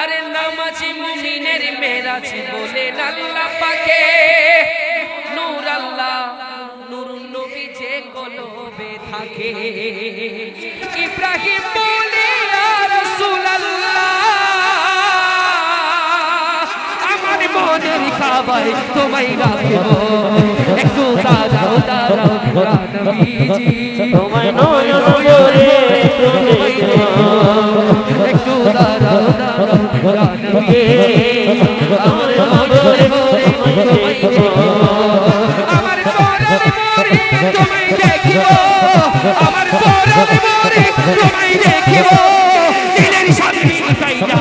আরে নামাজি মুমিনের মেরাজ বলে আল্লাহ পাকে। নূর আল্লাহ, নূর নবী যে কলবে থাকে। ইব্রাহিম বলে, ইয়া রাসূলুল্লাহ, আমার মনের খাবাই তোমায় রাখিব। একটু দাঁড়াও দাঁড়াও নবীজি তোমায় নয়ন ভরে তোমায় দেখিব আমার পরাণ মরে তোমায় দেখিব দিলের শান্তি পাইয়া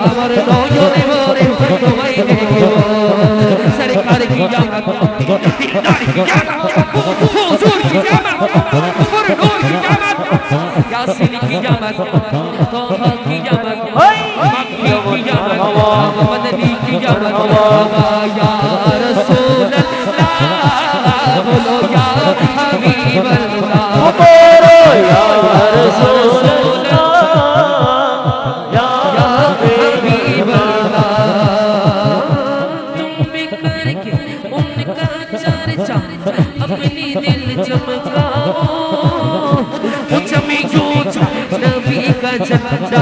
আমার নয়নে ভরে তোমায় দেখিব সরকার কি জামাত দিলদার কি জামাত হুজুর কি জামাত উপর নূর কি জামাত ইয়াসিন কি জামাত তোহা কি জামাত মাক্কি কি জামাত মদনী কি یا مولا یا رسول اللہ بولو یا حبیب اللہ بولو یا رسول اللہ یا حبیب اللہ تم کر کے ان کا چرچا اپنی دل چمکاؤ مجھ میں کیوں نبی کا چرچا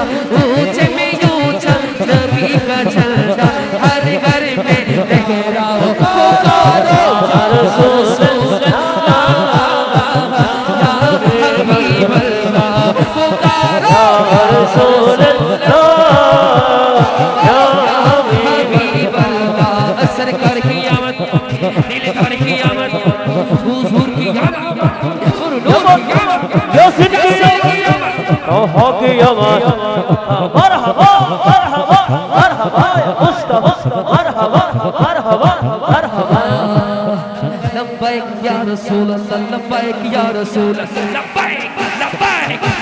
হক আমার মারহাবা মারহাবা মারহাবা মুস্তাফা মারহাবা মারহাবা মারহাবা লব্বাইক ইয়া রাসূল আল্লাহ লব্বাইক ইয়া রাসূল আল্লাহ লব্বাইক লব্বাইক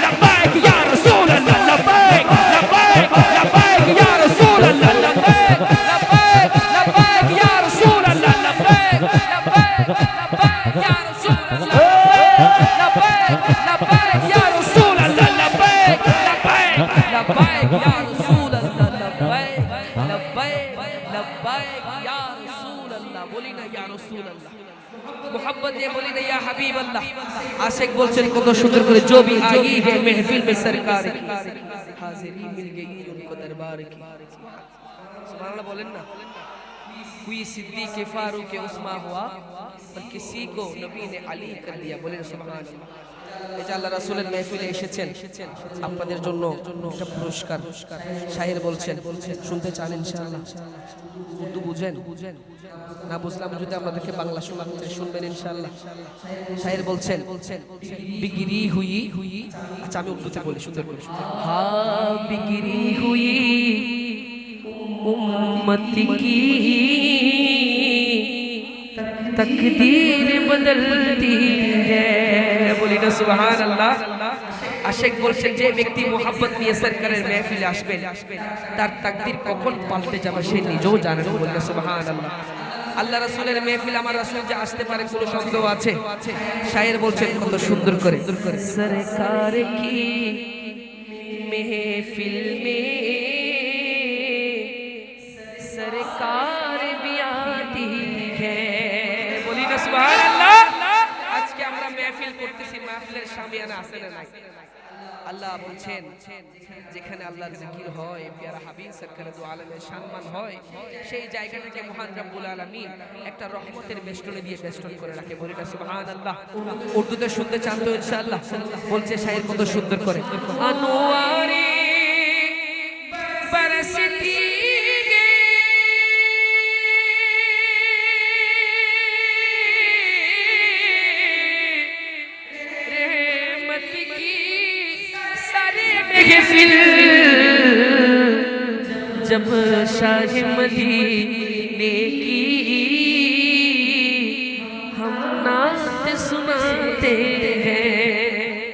محبت یہ بولی نا یا حبیب اللہ۔ عاشق بولچن کو تو شکر کرے، جو بھی آئی ہے محفیل میں سرکار کی۔ حاضری مل گئی ان کو دربار کی۔ سبحان اللہ بولن نا۔ کوئی صدیق فاروق عثمہ ہوا پر کسی کو نبی نے علی کر دیا۔ بولے سبحان اللہ۔ যে আল্লাহ রাসূলের মেহফিলে এসেছেন আপনাদের জন্য একটা পুরস্কার শায়ের বলছেন শুনতে চান ইনশাআল্লাহ উর্দু বুঝেন না বুঝলাম যদি আপনাদেরকে বাংলা শোনাতে শুনবেন ইনশাআল্লাহ শায়ের বলছেন বিগিরি হুই হুই আচ্ছা আমি উর্দুতে বলি সুন্দর করে হা বিগিরি হুই उम्मत की तकदीर बदलती है বলি না আল্লাহ আশেক বলছেন যে ব্যক্তি মোহাম্মত নিয়ে সরকারের মেহফিলে আসবেন তার তাকদির কখন পাল্টে যাবে সে নিজেও জানে না বলি আল্লাহ আল্লাহ রাসুলের মেহফিল, আমার রাসুল যে আসতে পারে, কোনো সন্দেহ আছে? শায়ের বলছেন কত সুন্দর করে। সরকার কি মেহফিল মে সরকার করতেছি মাহফিলের সামিয়ানা আছে না নাই? আল্লাহ বলছেন যেখানে আল্লাহর জিকির হয়, পিয়ারা হাবিব সরকার আলমের সম্মান হয়, সেই জায়গাটাকে মহান রব্বুল আলামিন একটা রহমতের বেষ্টনে দিয়ে বেষ্টন করে রাখে। বলি না সুবহানাল্লাহ। উর্দুতে শুনতে চান তো ইনশাআল্লাহ? বলছে শায়ের কত সুন্দর করে। আনোয়ারে پھر جب شاہ مدینے کی ہم نعت سناتے ہیں